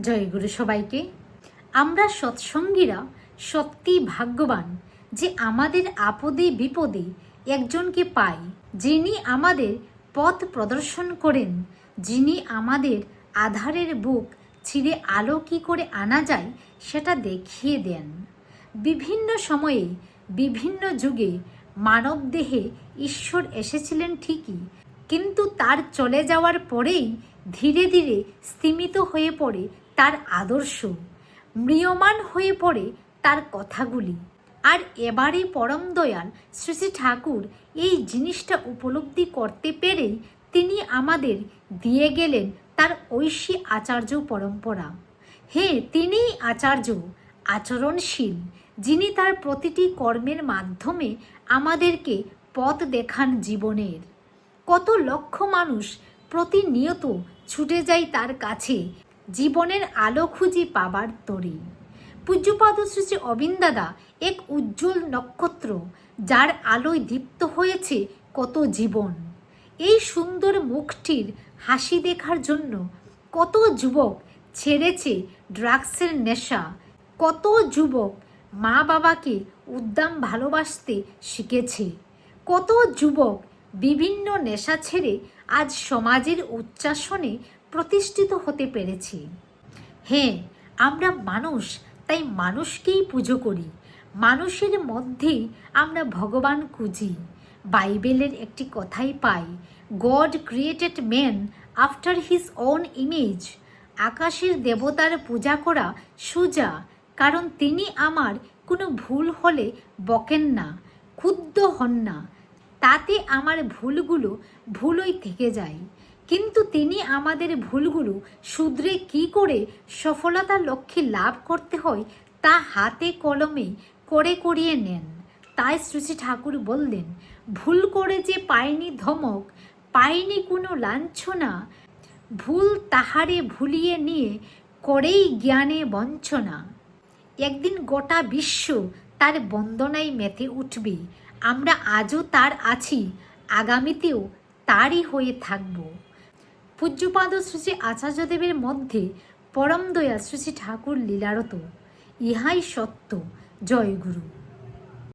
জয় গুরু সবাইকে। আমরা সৎসঙ্গীরা সত্যি ভাগ্যবান যে আমাদের আপদে বিপদে একজনকে পাই, যিনি আমাদের পথ প্রদর্শন করেন, যিনি আমাদের আধারের বুক ছিঁড়ে আলো কী করে আনা যায় সেটা দেখিয়ে দেন। বিভিন্ন সময়ে, বিভিন্ন যুগে মানবদেহে ঈশ্বর এসেছিলেন ঠিকই, কিন্তু তার চলে যাওয়ার পরেই ধীরে ধীরে স্তিমিত হয়ে পড়ে তার আদর্শ। ম্রিয়মান হয়ে পড়ে তার কথাগুলি। আর এবারে পরম দয়াল শ্রী শ্রী ঠাকুর এই জিনিসটা উপলব্ধি করতে পেরেই তিনি আমাদের দিয়ে গেলেন তার ঐশী আচার্য পরম্পরা। হ্যাঁ তিনিই আচার্য, আচরণশীল, যিনি তার প্রতিটি কর্মের মাধ্যমে আমাদেরকে পথ দেখান জীবনের। কত লক্ষ মানুষ প্রতিনিয়ত ছুটে যায় তার কাছে জীবনের আলো খুঁজি পাবার তরে। পূজ্যপাদ শ্রী শ্রী অবিন্দাদা, এক উজ্জ্বল নক্ষত্র, যার আলোয় দীপ্ত হয়েছে কত জীবন। এই সুন্দর মুখটির হাসি দেখার জন্য কত যুবক ছেড়েছে ড্রাগসের নেশা, কত যুবক মা বাবাকে উদ্দাম ভালোবাসতে শিখেছে, কত যুবক বিভিন্ন নেশা ছেড়ে আজ সমাজের উচ্চাসনে প্রতিষ্ঠিত হতে পেরেছি। হ্যাঁ আমরা মানুষ, তাই মানুষকেই পুজো করি। মানুষের মধ্যেই আমরা ভগবান খুঁজি। বাইবেলের একটি কথাই পাই God created man after his own image আকাশের দেবতার পূজা করা সুজা, কারণ তিনি আমার কোনো ভুল হলে বকেন না, ক্ষুব্ধ হন না। তাতে আমার ভুলগুলো ভুলই থেকে যায়। কিন্তু তিনি আমাদের ভুলগুলো শুধরে কি করে সফলতার লক্ষ্যে লাভ করতে হয় তা হাতে কলমে করে করিয়ে নেন। তাই শ্রী শ্রী ঠাকুর বললেন, ভুল করে যে পায়নি ধমক পায়নি কোনো লাঞ্ছনা, ভুল তাহারে ভুলিয়ে নিয়ে করেই জ্ঞানে বঞ্চনা। একদিন গোটা বিশ্ব তার বন্দনায় মেতে উঠবে, আমরা আজও তার আছি, আগামীতেও তারই হয়ে থাকব। পূজ্যপাদ শ্রী আচার্যদেবের মধ্যে পরম দয়া শ্রী ঠাকুর লীলারত। ইহাই সত্য। জয় গুরু।